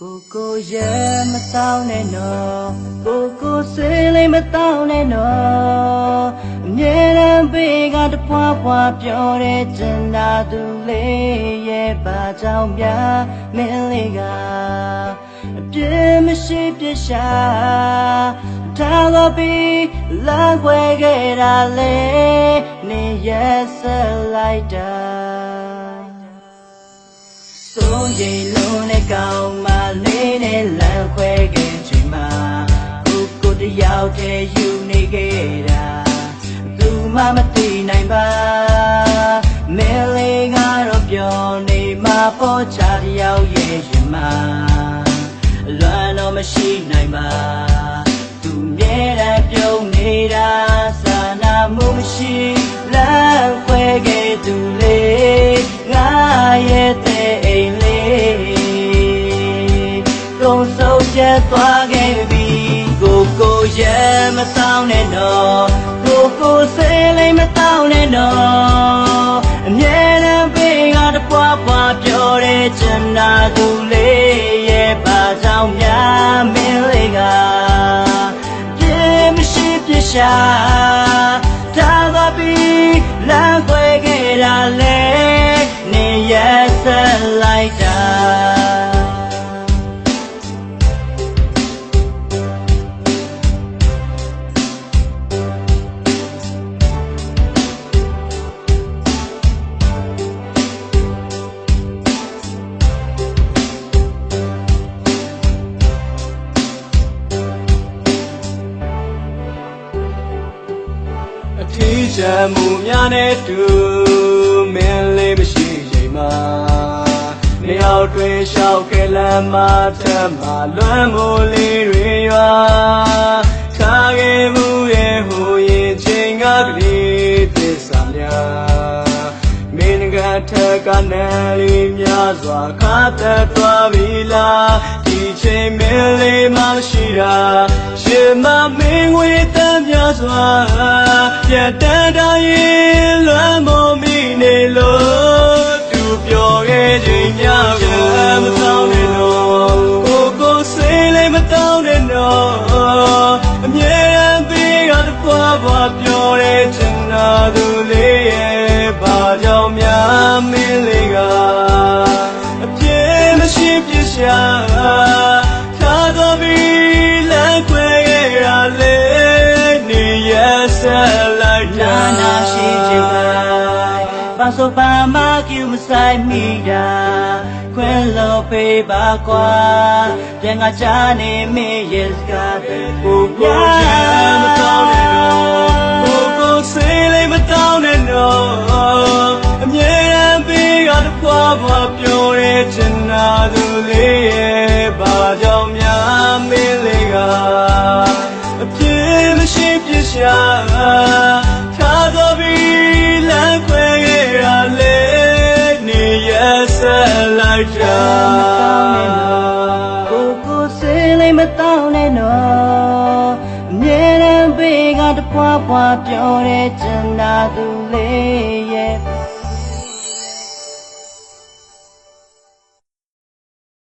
ကိုကိုရဲ့မတောင်းနဲ့နော်ကိုကိုစေးလေးမတောင်းနဲ့နော်အမြဲတမ်းဘေးကတပွားပွားပြောတဲ့ကျင်နာသူလေးရဲ့ဘာကြောင့်များမင်းလေးကအပြစ်မရှိပြစ်ရှာထားတော့ပြီးလမ်းခွဲခဲ့တာလေနေရဲ့ဆက်လိုက်တာစိုးရိမ်လုံးနဲ့ကော ယောက်တည်းယူနေခဲ့တာသူမှမသိနိုင်ပါမဲလေးကတော့ပြောနေမှာပေါ်ချတယောက်ရဲ့ရင်မှာအလွမ်းတော့မရှိနိုင်ပါသူမြဲတမ်းပြုံးနေတာစာနာမှုမရှိလမ်းခွဲခဲ့သူလေးငါရဲ့တဲ့အိမ်လေးကုန်ဆုံးပြတ်သွားခဲ့ပြီ ကိုကိုရဲ့မဆောင်နဲ့တော့ကိုကိုစေးလေးမတောင်းနဲ့တော့အမြဲတမ်းဘေးကတပွားပွားပြောတဲ့ချင်နာသူလေးရဲ့ဘာကြောင့်များမင်းလေးကပြင်းမရှိပြရှာဒါသာပြီးလမ်းခွဲခဲ့တာလေနေရဆက်လိုက်တာ အထီးချမ်းမှုများနဲ့တူမင်းလေးမရှိချိန်မှာနေအောင်တွင်လျှောက်ခဲ့လမ်းမထက်မှလွမ်းမိုးလေးတွေရွာထားခဲ့မှုရဲ့ဟိုရင်ချိန်ကကလေးသစ္စာများမင်းကထက်ကနယ်လေးများစွာခါသက်သွားပြီလားဒီချိန်မင်းလေးမရှိတာရှင်မမင်းဝေးတ မ်းများစွာပြတ်တန်းတိုင်းလွမ်းမမိနေလို့သူပြောခဲ့ခြင်းများကိုမတောင်းနဲ့တော့ကိုကိုစေးလေးမတောင်းနဲ့တော့အမြဲတမ်းပြီးကတပွားပွားပြောတဲ့ချင်နာသူလေးရဲ့ဘာကြောင့်များမင်းလေးကအပြည့်မရှိပြစ်ရှာ ဘာဆိုပါမကျူမဆိုင်မိတာခွဲလို့ပေးပါကွာပြန်ကချနေမေးရဲ့စကားတဲ့ကိုကိုရဲ့မတောင်းနဲ့တော့ကိုကိုစေးလေးမတောင်းနဲ့တော့ က်တာကိုကိုစေးလေးမတောင်းနဲ့နော်အမြဲတမ်းဘေးကတပွားပွားပြောတဲ့ချင်နာသူလေးရဲ့